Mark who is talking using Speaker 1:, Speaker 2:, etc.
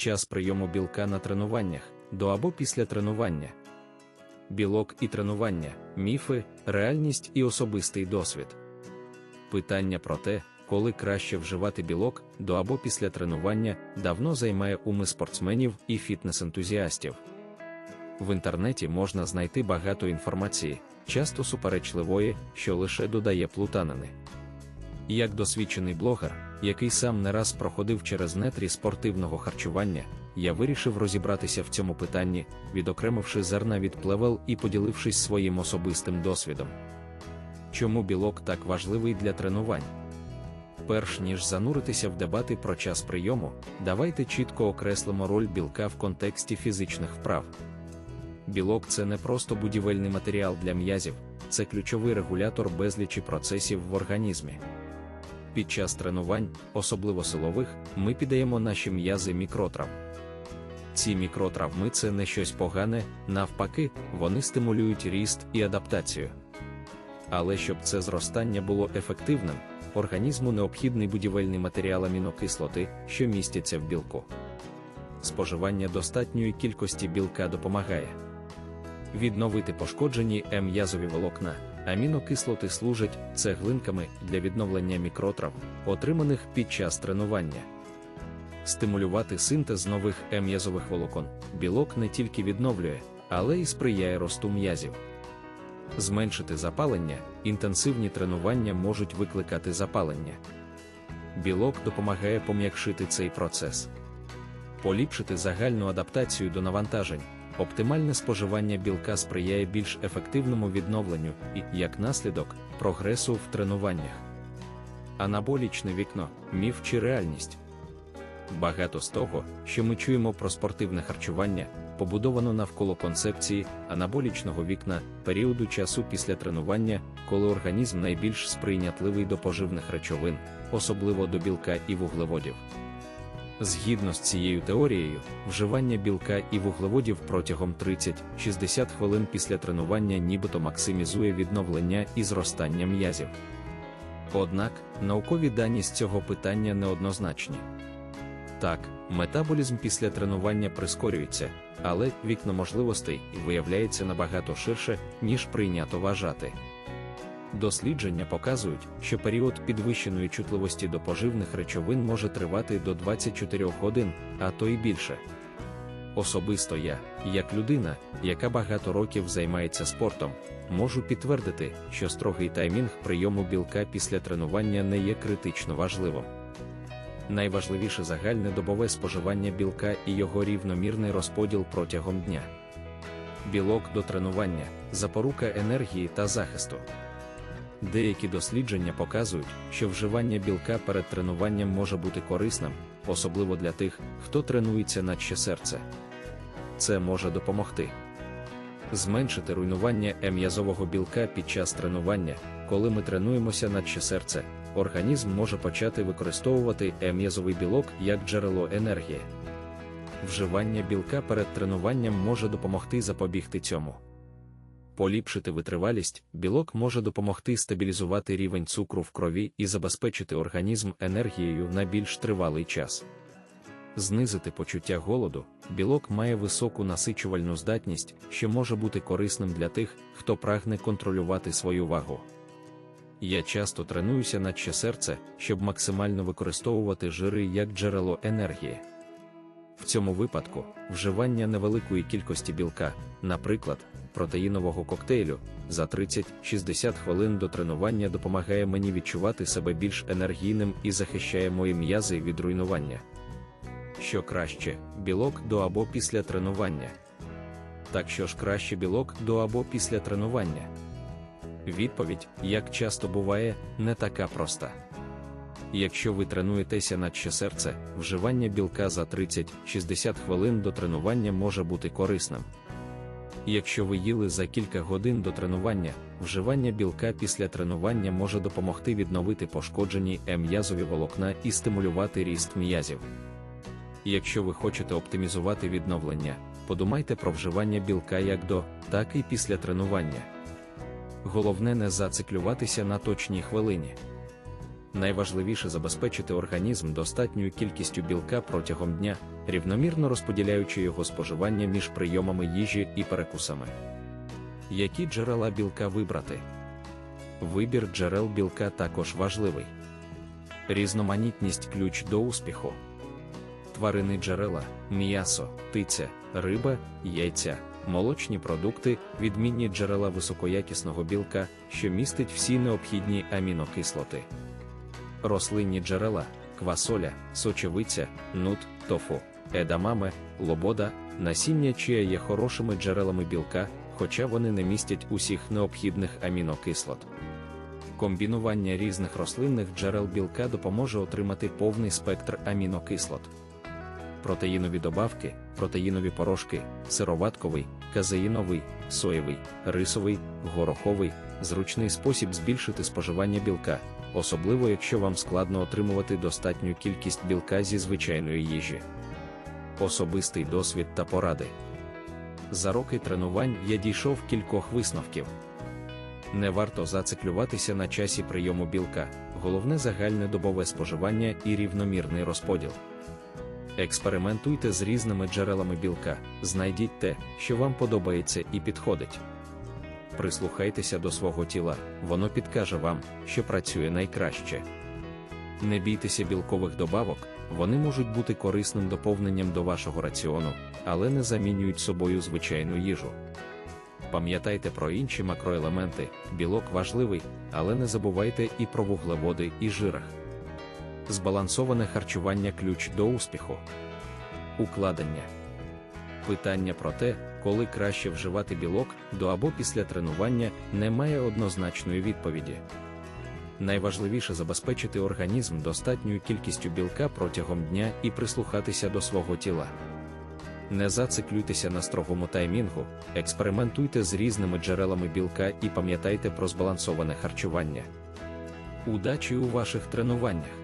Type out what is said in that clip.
Speaker 1: час прийому білка на тренуваннях, до або після тренування. Білок і тренування, міфи, реальність і особистий досвід. Питання про те, коли краще вживати білок до або після тренування, давно займає уми спортсменів і фітнес-ентузіастів. В інтернеті можна знайти багато інформації, часто суперечливої, що лише додає плутанини. Як досвідчений блогер, який сам не раз проходив через нетрі спортивного харчування, я вирішив розібратися в цьому питанні, відокремивши зерна від плевел і поділившись своїм особистим досвідом. Чому білок так важливий для тренувань? Перш ніж зануритися в дебати про час прийому, давайте чітко окреслимо роль білка в контексті фізичних вправ. Білок це не просто будівельний матеріал для м'язів, це ключовий регулятор безлічі процесів в організмі. Під час тренувань, особливо силових, ми піддаємо наші м'язи мікротравм. Ці мікротравми це не щось погане, навпаки, вони стимулюють ріст і адаптацію. Але щоб це зростання було ефективним, організму необхідний будівельний матеріал амінокислоти, що містяться в білку. Споживання достатньої кількості білка допомагає відновити пошкоджені м'язові волокна. Амінокислоти служать цеглинками для відновлення мікротравм, отриманих під час тренування. Стимулювати синтез нових м'язових волокон. Білок не тільки відновлює, але й сприяє росту м'язів. Зменшити запалення, інтенсивні тренування можуть викликати запалення. Білок допомагає пом'якшити цей процес, поліпшити загальну адаптацію до навантажень. Оптимальне споживання білка сприяє більш ефективному відновленню і, як наслідок, прогресу в тренуваннях. Анаболічне вікно міф чи реальність. Багато з того, що ми чуємо про спортивне харчування, побудовано навколо концепції анаболічного вікна періоду часу після тренування, коли організм найбільш сприйнятливий до поживних речовин, особливо до білка і вуглеводів. Згідно з цією теорією, вживання білка і вуглеводів протягом 30-60 хвилин після тренування нібито максимізує відновлення і зростання м'язів. Однак, наукові дані з цього питання неоднозначні. Так, метаболізм після тренування прискорюється, але вікно можливостей виявляється набагато ширше, ніж прийнято вважати. Дослідження показують, що період підвищеної чутливості до поживних речовин може тривати до 24 годин, а то й більше. Особисто я, як людина, яка багато років займається спортом, можу підтвердити, що строгий таймінг прийому білка після тренування не є критично важливим. Найважливіше загальне добове споживання білка і його рівномірний розподіл протягом дня. Білок до тренування, запорука енергії та захисту. Деякі дослідження показують, що вживання білка перед тренуванням може бути корисним, особливо для тих, хто тренується наче серце. Це може допомогти зменшити руйнування м'язового білка під час тренування, коли ми тренуємося наче серце, організм може почати використовувати м'язовий білок як джерело енергії. Вживання білка перед тренуванням може допомогти запобігти цьому поліпшити витривалість, білок може допомогти стабілізувати рівень цукру в крові і забезпечити організм енергією на більш тривалий час. Знизити почуття голоду, білок має високу насичувальну здатність, що може бути корисним для тих, хто прагне контролювати свою вагу. Я часто тренуюся наче серце, щоб максимально використовувати жири як джерело енергії. В цьому випадку вживання невеликої кількості білка, наприклад, протеїнового коктейлю, за 30-60 хвилин до тренування допомагає мені відчувати себе більш енергійним і захищає мої м'язи від руйнування. Що краще, білок до або після тренування. Так що ж краще білок до або після тренування? Відповідь, як часто буває, не така проста. Якщо ви тренуєтеся наче серце, вживання білка за 30-60 хвилин до тренування може бути корисним. Якщо ви їли за кілька годин до тренування, вживання білка після тренування може допомогти відновити пошкоджені м'язові волокна і стимулювати ріст м'язів. Якщо ви хочете оптимізувати відновлення, подумайте про вживання білка як до, так і після тренування. Головне не зациклюватися на точній хвилині. Найважливіше забезпечити організм достатньою кількістю білка протягом дня, рівномірно розподіляючи його споживання між прийомами їжі і перекусами. Які джерела білка вибрати? Вибір джерел білка також важливий. Різноманітність ключ до успіху. Тварини джерела, м'ясо, птиця, риба, яйця, молочні продукти, відмінні джерела високоякісного білка, що містить всі необхідні амінокислоти. Рослинні джерела, квасоля, сочевиця, нут, тофу, едамаме, лобода, насіння чия є хорошими джерелами білка, хоча вони не містять усіх необхідних амінокислот. Комбінування різних рослинних джерел білка допоможе отримати повний спектр амінокислот. Протеїнові добавки, протеїнові порошки, сироватковий, казеїновий, соєвий, рисовий, гороховий, зручний спосіб збільшити споживання білка, особливо якщо вам складно отримувати достатню кількість білка зі звичайної їжі. Особистий досвід та поради. За роки тренувань я дійшов кількох висновків. Не варто зациклюватися на часі прийому білка, головне загальне добове споживання і рівномірний розподіл. Експериментуйте з різними джерелами білка, знайдіть те, що вам подобається і підходить. Прислухайтеся до свого тіла, воно підкаже вам, що працює найкраще. Не бійтеся білкових добавок, вони можуть бути корисним доповненням до вашого раціону, але не замінюють собою звичайну їжу. Пам'ятайте про інші макроелементи, білок важливий, але не забувайте і про вуглеводи і жирах. Збалансоване харчування ключ до успіху. Укладення. Питання про те, коли краще вживати білок до або після тренування, не має однозначної відповіді. Найважливіше забезпечити організм достатньою кількістю білка протягом дня і прислухатися до свого тіла. Не зациклюйтеся на строгому таймінгу, експериментуйте з різними джерелами білка і пам'ятайте про збалансоване харчування. Удачі у ваших тренуваннях!